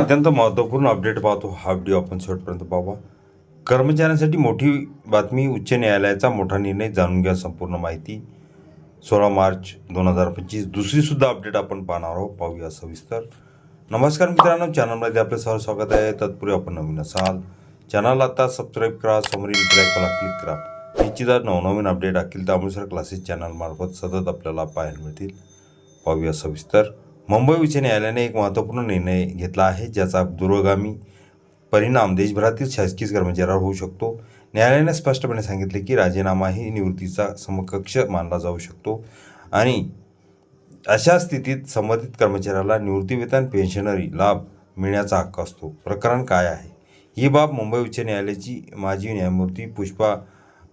अत्यंत महत्त्वपूर्ण अपडेट पाहतो हा व्हिडिओ आपण शेवटपर्यंत पाहावा कर्मचाऱ्यांसाठी मोठी बातमी उच्च न्यायालयाचा मोठा निर्णय जाणून घ्या संपूर्ण माहिती. सोळा मार्च दोन हजार पंचवीस दुसरीसुद्धा अपडेट आपण पाहणार आहोत. पाहूया सविस्तर. नमस्कार मित्रांनो चॅनलमध्ये आपलं सह स्वागत आहे. तत्पूर्वी आपण नवीन असाल चॅनल आता सबस्क्राईब करा समोरील ब्लॅकला क्लिक करा. निश्चितच नवनवीन अपडेट अखिल दामोसर क्लासेस चॅनलमार्फत सतत आपल्याला पाहायला मिळतील. पाहूया सविस्तर. मुंबई उच्च न्यायालयाने एक महत्त्वपूर्ण निर्णय घेतला आहे ज्याचा दूरगामी परिणाम देशभरातील शासकीय कर्मचाऱ्यावर होऊ शकतो. न्यायालयाने स्पष्टपणे सांगितले की राजीनामा ही निवृत्तीचा समकक्ष मानला जाऊ शकतो आणि अशा स्थितीत संबंधित कर्मचाऱ्याला निवृत्तीवेतन पेन्शनरी लाभ मिळण्याचा हक्क असतो. प्रकरण काय आहे? ही बाब मुंबई उच्च न्यायालयाची माजी न्यायमूर्ती पुष्पा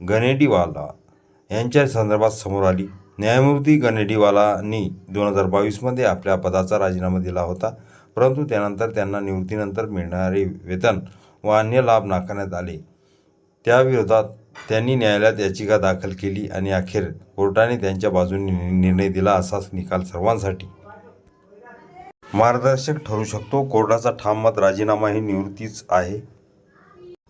गनेडीवाला यांच्या संदर्भात समोर आली. न्यायमूर्ती गनेडीवालांनी दोन हजार बावीसमध्ये आपल्या पदाचा राजीनामा दिला होता. परंतु त्यानंतर त्यांना निवृत्तीनंतर मिळणारे वेतन व अन्य लाभ नाकारण्यात आले. त्याविरोधात त्यांनी न्यायालयात याचिका दाखल केली आणि अखेर कोर्टाने त्यांच्या बाजूने निर्णय दिला असाच निकाल सर्वांसाठी. मार्गदर्शक ठरू शकतो कोर्टाचा ठाम मत राजीनामा ही निवृत्तीच आहे.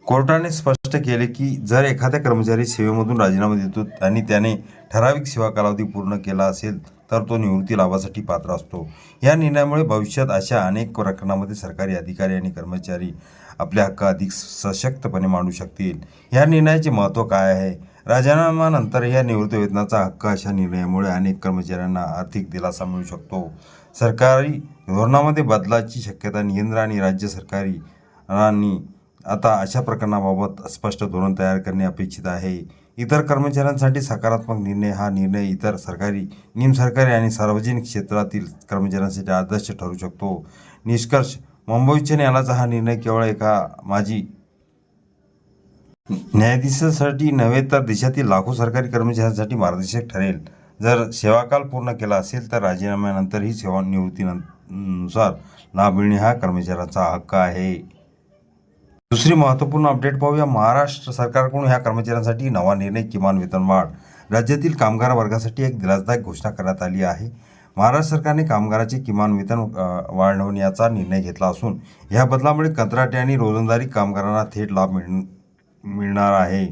कोर्टाने स्पष्ट केले की जर एखाद्या कर्मचारी सेवेमधून राजीनामा देतो आणि त्याने ठराविक सेवा कालावधी पूर्ण केला असेल तर तो निवृत्ती लाभासाठी पात्र असतो. या निर्णयामुळे भविष्यात अशा अनेक प्रकरणामध्ये सरकारी अधिकारी आणि कर्मचारी आपले हक्क अधिक सशक्तपणे मांडू शकतील. या निर्णयाचे महत्त्व काय आहे? राजीनाम्यानंतर या निवृत्ती वेतनाचा हक्क अशा निर्णयामुळे अनेक कर्मचाऱ्यांना आर्थिक दिलासा मिळू शकतो. सरकारी धोरणामध्ये बदलाची शक्यता केंद्र आणि राज्य सरकारी आता अशा प्रकरणाबाबत स्पष्ट धोरण तयार करणे अपेक्षित आहे. इतर कर्मचाऱ्यांसाठी सकारात्मक निर्णय हा निर्णय इतर सरकारी निमसरकारी आणि सार्वजनिक क्षेत्रातील कर्मचाऱ्यांसाठी आदर्श ठरू शकतो. निष्कर्ष मुंबई उच्च न्यायालयाचा हा निर्णय केवळ एका माजी न्यायाधीशासाठी नव्हे तर देशातील लाखो सरकारी कर्मचाऱ्यांसाठी मार्गदर्शक ठरेल. जर सेवाकाल पूर्ण केला असेल तर राजीनाम्यानंतरही सेवानिवृत्तीनुसार लाभ मिळणे हा कर्मचाऱ्याचा हक्क आहे. दुसरी महत्त्वपूर्ण अपडेट पाहूया. महाराष्ट्र सरकारकडून ह्या कर्मचाऱ्यांसाठी नवा निर्णय किमान वेतनवाढ राज्यातील कामगार वर्गासाठी एक दिलासदायक घोषणा करण्यात आली आहे. महाराष्ट्र सरकारने कामगाराचे किमान वेतन वाढवण्याचा निर्णय घेतला असून या बदलामुळे कंत्राटी आणि रोजंदारी कामगारांना थेट लाभ मिळ मिळणार आहे.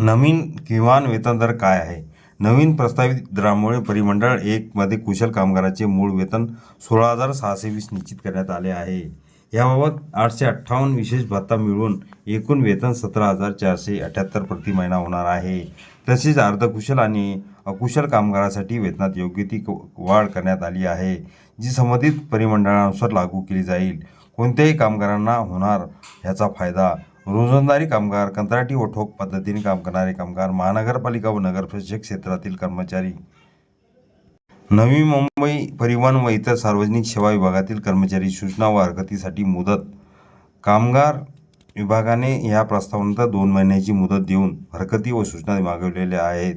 नवीन किमान वेतन दर काय आहे? नवीन प्रस्तावित दरामुळे परिमंडळ एकमध्ये कुशल कामगाराचे मूळ वेतन सोळा हजार सहाशे वीस निश्चित करण्यात आले आहे. याबाबत आठशे अठ्ठावन्न विशेष भत्ता मिळून एकूण वेतन सतरा हजार चारशे अठ्याहत्तर प्रति महिना होणार आहे. तसेच अर्धकुशल आणि अकुशल कामगारासाठी वेतनात योग्य ती क- वाढ करण्यात आली आहे जी संबंधित परिमंडळानुसार लागू केली जाईल. कोणत्याही कामगारांना होणार ह्याचा फायदा रोजंदारी कामगार कंत्राटी व ठोक पद्धतीने काम करणारे कामगार महानगरपालिका व नगरपरिषद क्षेत्रातील कर्मचारी नवी मुंबई परिवहन व इतर सार्वजनिक सेवा विभागातील कर्मचारी सूचना व हरकतीसाठी मुदत. कामगार विभागाने या प्रस्तावानंतर दोन महिन्याची मुदत देऊन हरकती व सूचना मागवलेल्या आहेत.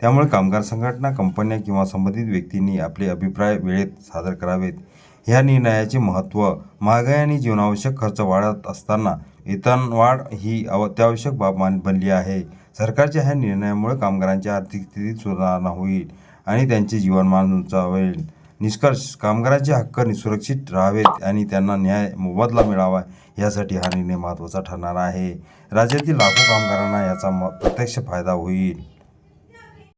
त्यामुळे कामगार संघटना कंपन्या किंवा संबंधित व्यक्तींनी आपले अभिप्राय वेळेत सादर करावेत. या निर्णयाचे महत्त्व महागाई आणि जीवनावश्यक खर्च वाढत असताना वेतनवाढ ही अत्यावश्यक बाब मान बनली आहे. सरकारच्या ह्या निर्णयामुळे कामगारांच्या आर्थिक स्थितीत सुधारणा होईल. आणि त्यांचे जीवनमान उंचावेल निष्कर्ष कामगारांचे हक्क सुरक्षित राहावेत आणि त्यांना न्याय मोबदला मिळावा यासाठी हा निर्णय महत्त्वाचा ठरणार आहे. राज्यातील लाखो कामगारांना याचा म प्रत्यक्ष फायदा होईल.